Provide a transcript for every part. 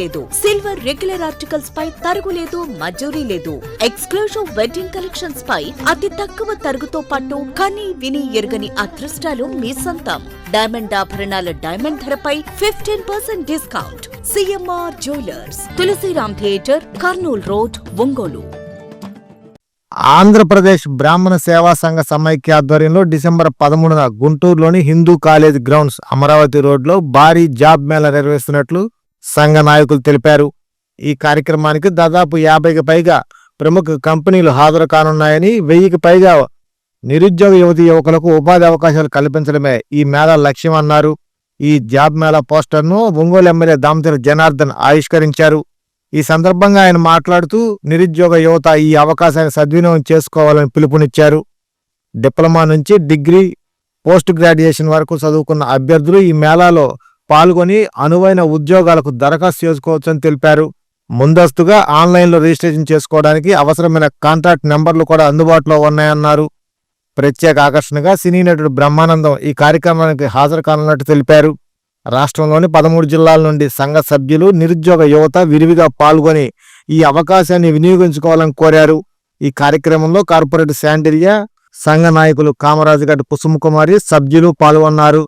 లేదు. Silver regular articles పై తరుగు లేదు మజూరీ లేదు. ఎక్స్క్లూజివ్ వెడ్డింగ్ కలెక్షన్స్ పై అతి తక్కువ తరుగుతో పాటు కని విని ఎరుగని అదృష్టాలు మీ సొంతం. డైమండ్ ఆభరణాల డైమండ్ ధరపై fifteen percent discount CMR jewellers Tulasiram theatre Kurnool road Ongole. Andhra Pradesh బ్రాహ్మణ సేవా సంఘ సమైక్య ఆధ్వర్యంలో డిసెంబర్ పదమూడున గుంటూరులోని హిందూ కాలేజ్ గ్రౌండ్స్ అమరావతి రోడ్లో భారీ జాబ్ మేళా నిర్వహిస్తున్నట్లు సంఘ నాయకులు తెలిపారు. ఈ కార్యక్రమానికి దాదాపు యాభైకి పైగా ప్రముఖ కంపెనీలు హాజరు కానున్నాయని వెయ్యికి పైగా నిరుద్యోగ యువతి యువకులకు ఉపాధి అవకాశాలు కల్పించడమే ఈ మేళా లక్ష్యం అన్నారు. ఈ జాబ్ మేళా పోస్టర్ను ఒంగోలు ఎమ్మెల్యే దామతిర జనార్దన్ ఆవిష్కరించారు. ఈ సందర్భంగా ఆయన మాట్లాడుతూ నిరుద్యోగ యువత ఈ అవకాశాన్ని సద్వినియోగం చేసుకోవాలని పిలుపునిచ్చారు. డిప్లొమా నుంచి డిగ్రీ పోస్ట్ గ్రాడ్యుయేషన్ వరకు చదువుకున్న అభ్యర్థులు ఈ మేళాలో పాల్గొని అనువైన ఉద్యోగాలకు దరఖాస్తు చేసుకోవచ్చని తెలిపారు. ముందస్తుగా ఆన్లైన్లో రిజిస్ట్రేషన్ చేసుకోవడానికి అవసరమైన కాంటాక్ట్ నెంబర్లు కూడా అందుబాటులో ఉన్నాయన్నారు. ప్రత్యేక ఆకర్షణగా సినీ నటుడు బ్రహ్మానందం ఈ కార్యక్రమానికి హాజరు కానున్నట్టు తెలిపారు. రాష్ట్రంలోని పదమూడు జిల్లాల నుండి సంఘ సభ్యులు నిరుద్యోగ యువత విరివిగా పాల్గొని ఈ అవకాశాన్ని వినియోగించుకోవాలని కోరారు. ఈ కార్యక్రమంలో కార్పొరేట్ శాండిరియా సంఘ నాయకులు కామరాజుగడ్డ కుసుమకుమారి సభ్యులు పాల్గొన్నారు.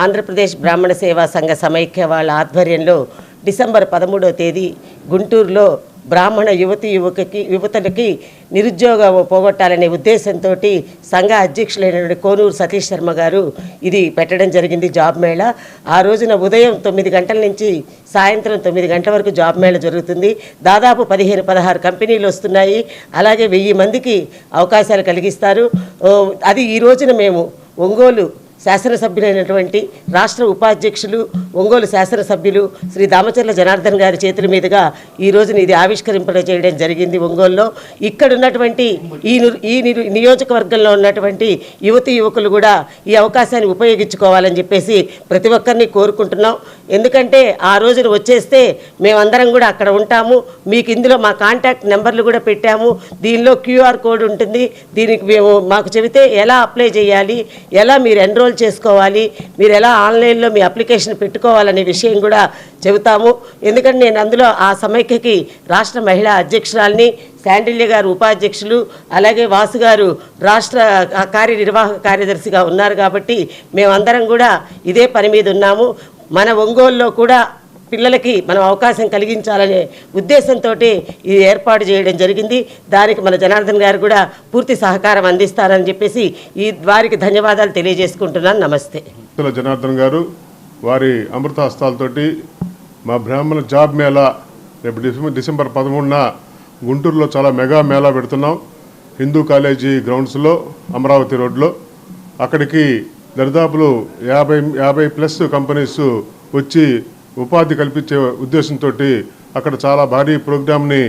ఆంధ్రప్రదేశ్ బ్రాహ్మణ సేవా సంఘ సమైక్య వాళ్ళ ఆధ్వర్యంలో డిసెంబర్ పదమూడవ తేదీ గుంటూరులో బ్రాహ్మణ యువతి యువకకి యువతలకి నిరుద్యోగం పోగొట్టాలనే ఉద్దేశంతో సంఘ అధ్యక్షులైనటువంటి కోనూరు సతీష్ శర్మ గారు ఇది పెట్టడం జరిగింది జాబ్ మేళా. ఆ రోజున ఉదయం తొమ్మిది గంటల నుంచి సాయంత్రం తొమ్మిది గంటల వరకు జాబ్ మేళా జరుగుతుంది. దాదాపు పదిహేను పదహారు కంపెనీలు వస్తున్నాయి. అలాగే వెయ్యి మందికి అవకాశాలు కలిగిస్తారు. అది ఈ రోజున మేము ఒంగోలు శాసనసభ్యులైనటువంటి రాష్ట్ర ఉపాధ్యక్షులు ఒంగోలు శాసనసభ్యులు శ్రీ దామచర్ల జనార్దన్ గారి చేతుల మీదుగా ఈ రోజున ఇది ఆవిష్కరింప చేయడం జరిగింది ఒంగోలులో. ఇక్కడ ఉన్నటువంటి ఈ ఈ నియోజకవర్గంలో ఉన్నటువంటి యువతి యువకులు కూడా ఈ అవకాశాన్ని ఉపయోగించుకోవాలని చెప్పేసి ప్రతి ఒక్కరిని కోరుకుంటున్నాం. ఎందుకంటే ఆ రోజున వచ్చేస్తే మేమందరం కూడా అక్కడ ఉంటాము. మీకు ఇందులో మా కాంటాక్ట్ నెంబర్లు కూడా పెట్టాము. దీనిలో క్యూఆర్ కోడ్ ఉంటుంది. దీనికి మేము మాకు చెబితే ఎలా అప్లై చేయాలి? ఎలా మీరు ఎన్రోల్ చేసుకోవాలి. మీరు ఎలా ఆన్లైన్లో మీ అప్లికేషన్ పెట్టుకోవాలనే విషయం కూడా చెబుతాము. ఎందుకంటే నేను అందులో ఆ సమైక్యకి రాష్ట్ర మహిళా అధ్యక్షురాలని శాండిల్య గారు ఉపాధ్యక్షులు అలాగే వాసు గారు రాష్ట్ర కార్యనిర్వాహక కార్యదర్శిగా ఉన్నారు కాబట్టి మేమందరం కూడా ఇదే పని మీద ఉన్నాము. మన ఒంగోలులో కూడా పిల్లలకి మనం అవకాశం కలిగించాలనే ఉద్దేశంతో ఇది ఏర్పాటు చేయడం జరిగింది. దానికి మన జనార్దన్ గారు కూడా పూర్తి సహకారం అందిస్తారని చెప్పేసి ఈ వారికి ధన్యవాదాలు తెలియజేసుకుంటున్నాను. నమస్తే. జనార్దన్ గారు వారి అమృత మా బ్రాహ్మణ జాబ్ మేళా రేపు డిసెంబర్ డిసెంబర్ పదమూడున గుంటూరులో చాలా మెగా మేళా పెడుతున్నాం. హిందూ కాలేజీ గ్రౌండ్స్లో అమరావతి రోడ్లో. అక్కడికి దరిదాపులు యాభై యాభై ప్లస్ కంపెనీస్ వచ్చి ఉపాధి కల్పించే ఉద్దేశంతో అక్కడ చాలా భారీ ప్రోగ్రామ్ని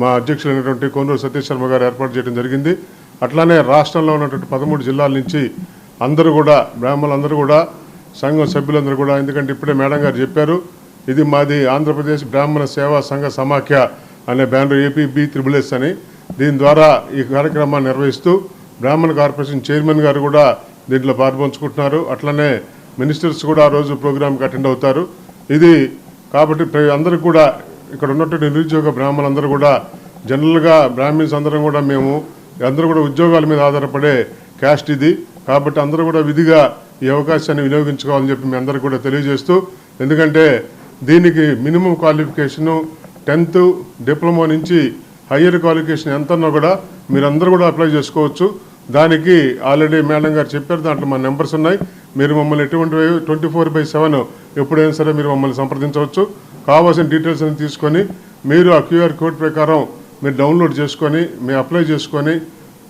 మా అధ్యక్షులైనటువంటి కోనూరు సతీష్ శర్మ గారు ఏర్పాటు చేయడం జరిగింది. అట్లానే రాష్ట్రంలో ఉన్నటువంటి పదమూడు జిల్లాల నుంచి అందరూ కూడా బ్రాహ్మణులందరూ కూడా సంఘం సభ్యులందరూ కూడా ఎందుకంటే ఇప్పుడే మేడం గారు చెప్పారు ఇది మాది ఆంధ్రప్రదేశ్ బ్రాహ్మణ సేవా సంఘ సమాఖ్య అనే బ్యానర్ ఏపీబీ త్రిబుల్ ఎస్ అని. దీని ద్వారా ఈ కార్యక్రమాన్ని నిర్వహిస్తూ బ్రాహ్మణ కార్పొరేషన్ చైర్మన్ గారు కూడా దీంట్లో పాల్పంచుకుంటున్నారు. అట్లనే మినిస్టర్స్ కూడా ఆ రోజు ప్రోగ్రామ్కి అటెండ్ అవుతారు. ఇది కాబట్టి ప్ర- అందరికి కూడా ఇక్కడ ఉన్నటువంటి నిరుద్యోగ బ్రాహ్మణులందరూ కూడా జనరల్గా బ్రాహ్మిన్స్ అందరం కూడా మేము అందరూ కూడా ఉద్యోగాల మీద ఆధారపడే క్యాస్ట్ ఇది. కాబట్టి అందరూ కూడా విధిగా ఈ అవకాశాన్ని వినియోగించుకోవాలని చెప్పి మీ అందరికీ కూడా తెలియజేస్తూ ఎందుకంటే దీనికి మినిమం క్వాలిఫికేషను టెన్త్ డిప్లొమా నుంచి హయ్యర్ క్వాలిఫికేషన్ ఎంత కూడా మీరందరూ కూడా అప్లై చేసుకోవచ్చు. దానికి ఆల్రెడీ మేడం గారు చెప్పారు దాంట్లో మా నెంబర్స్ ఉన్నాయి. మీరు మమ్మల్ని ఎటువంటి ట్వంటీ ఫోర్ బై సెవెన్ ఎప్పుడైనా సరే మీరు మమ్మల్ని సంప్రదించవచ్చు. కావాల్సిన డీటెయిల్స్ అని తీసుకొని మీరు ఆ క్యూఆర్ కోడ్ ప్రకారం మీరు డౌన్లోడ్ చేసుకొని మీ అప్లై చేసుకొని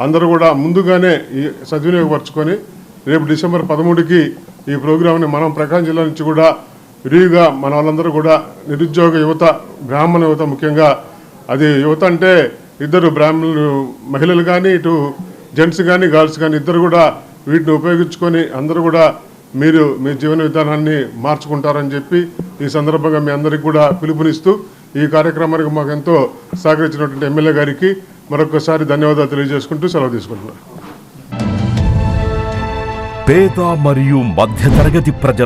అందరూ కూడా ముందుగానే ఈ సద్వినియోగపరచుకొని రేపు డిసెంబర్ పదమూడుకి ఈ ప్రోగ్రామ్ని మనం ప్రకాశం జిల్లా నుంచి కూడా విరివిగా మన వాళ్ళందరూ కూడా నిరుద్యోగ యువత బ్రాహ్మణ యువత ముఖ్యంగా అది యువత అంటే ఇద్దరు బ్రాహ్మణులు మహిళలు కానీ ఇటు జెంట్స్ కానీ గర్ల్స్ కానీ ఇద్దరు కూడా వీటిని ఉపయోగించుకొని అందరూ కూడా మీరు మీ జీవన విధానాన్ని మార్చుకుంటారని చెప్పి ఈ సందర్భంగా మీ అందరికి కూడా పిలుపునిస్తూ ఈ కార్యక్రమానికి మాకు ఎంతో సహకరించినటువంటి ఎమ్మెల్యే గారికి మరొకసారి ధన్యవాదాలు తెలియజేసుకుంటూ సెలవు తీసుకుంటున్నాను. పేద మరియు మధ్యతరగతి ప్రజల